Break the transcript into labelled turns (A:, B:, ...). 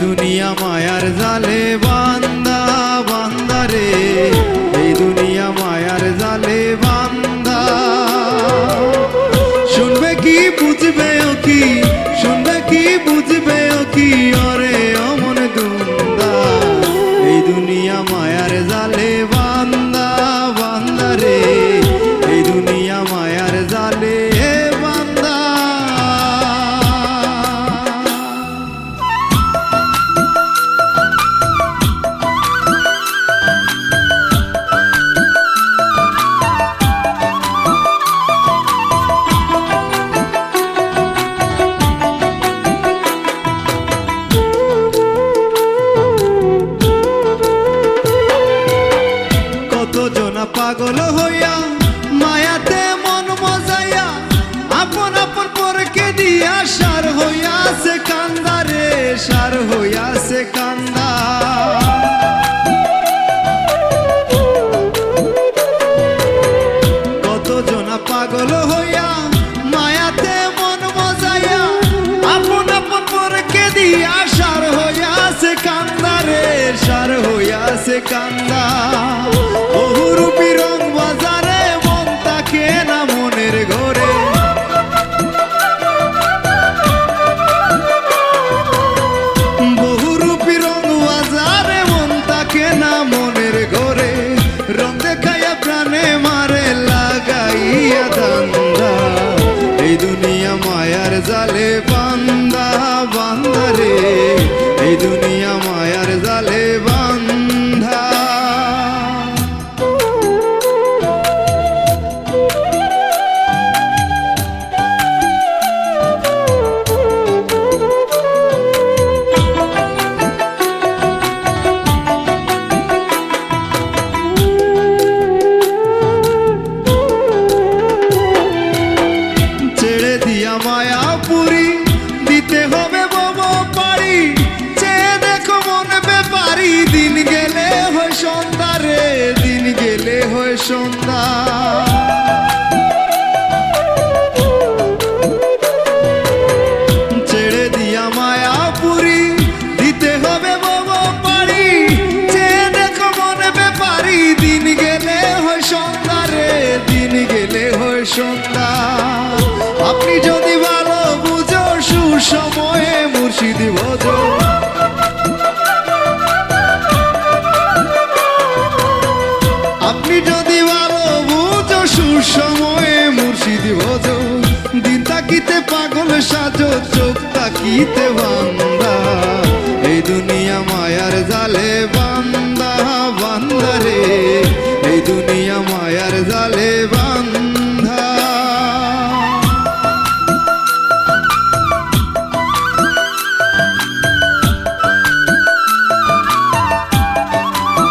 A: দুনিয়া মায়ার জালে বান্দা রে পাগল হইয়া, মায়াতে মন মজাইয়া, আপন আপন পরকে দিয়া সার হইয়াছে কান্দা রে সার কান্দা। কত জনা পাগল হইয়া, মায়াতে মন মজাইয়া দিয়া সার কান্দা রে সার কান্দা। না মনের ঘরে রং দেখাইয়া প্রাণে মারে লাগাইয়া দান্দা এই দুনিয়া মায়ার জালে বান্দা সন্ধ্যা রে দিন গেলে হয় সন্ধ্যা। ছেড়ে দিয়া মায়াপুরি, দিতে হবে বব পারি। চেয়ে দেখো মনে ব্যাপারি, দিন গেলে হয় সন্ধ্যা রে দিন গেলে হয় সন্ধ্যা। যদি ভালো বুঝো, সুসময়ে মুর্শিদ ভজো। দিন তাকিতে পাগল সাজো, চোখ তাকিতে বান্দা এই দুনিয়া মায়ার জালে বান্দা